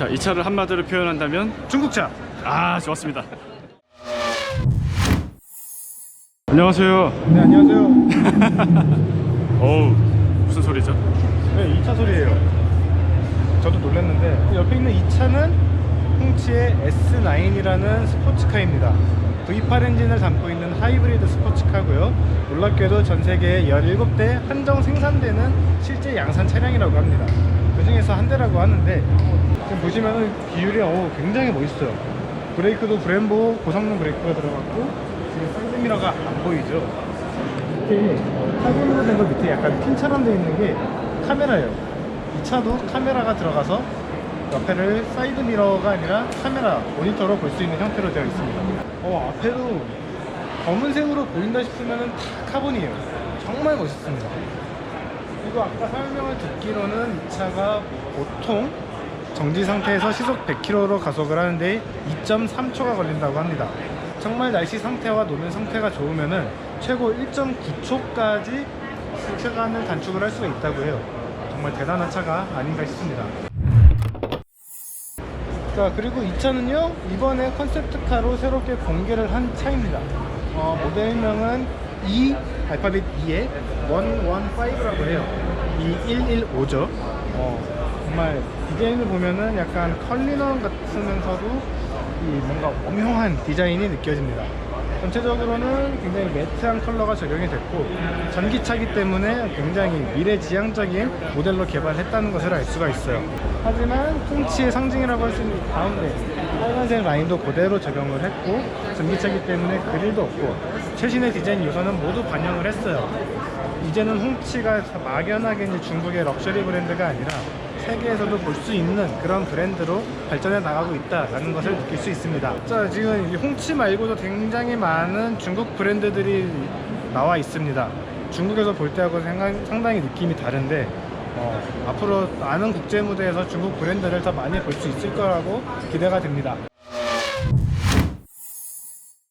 자, 이 차를 한마디로 표현한다면 중국차. 아, 좋았습니다. 안녕하세요. 네 안녕하세요. 어우, 무슨 소리죠? 네 2차 소리예요. 저도 놀랐는데 옆에 있는 이 차는 홍치의 S9이라는 스포츠카입니다. V8 엔진을 담고 있는 하이브리드 스포츠카고요. 놀랍게도 전 세계 17대 한정 생산되는 실제 양산 차량이라고 합니다. 그 중에서 한 대라고 하는데 지금 보시면은 비율이 어, 굉장히 멋있어요. 브레이크도 브em보 고성능 브레이크가 들어갔고 지금 사이드미러가 안 보이죠? 이렇게 타겟으로 된 거 밑에 약간 핀처럼 되어 있는 게 카메라예요. 이 차도 카메라가 들어가서 옆에를 사이드 미러가 아니라 카메라 모니터로 볼 수 있는 형태로 되어 있습니다. 어 앞에도 검은색으로 보인다 싶으면 다 카본이에요. 정말 멋있습니다. 그리고 아까 설명을 듣기로는 이 차가 보통 정지 상태에서 시속 100km로 가속을 하는데 2.3초가 걸린다고 합니다. 정말 날씨 상태와 노면 상태가 좋으면 은 최고 1.9초까지 시간을 단축을 할 수가 있다고 해요. 정말 대단한 차가 아닌가 싶습니다. 자 그리고 이 차는요 이번에 컨셉트카로 새롭게 공개를 한 차입니다. 어, 모델명은 E 알파벳 2의 115라고 해요. 이 115죠. 어, 정말 디자인을 보면은 약간 컬리넌 같으면서도 이 뭔가 오묘한 디자인이 느껴집니다. 전체적으로는 굉장히 매트한 컬러가 적용이 됐고 전기차기 때문에 굉장히 미래지향적인 모델로 개발했다는 것을 알 수가 있어요. 하지만 통치의 상징이라고 할 수 있는 이 가운데 빨간색 라인도 그대로 적용을 했고 전기차기 때문에 그릴도 없고 최신의 디자인 요소는 모두 반영을 했어요. 이제는 홍치가 막연하게 중국의 럭셔리 브랜드가 아니라 세계에서도 볼 수 있는 그런 브랜드로 발전해 나가고 있다라는 것을 느낄 수 있습니다. 자, 지금 이 홍치 말고도 굉장히 많은 중국 브랜드들이 나와 있습니다. 중국에서 볼 때하고 상당히 느낌이 다른데 어, 앞으로 많은 국제 무대에서 중국 브랜드를 더 많이 볼 수 있을 거라고 기대가 됩니다.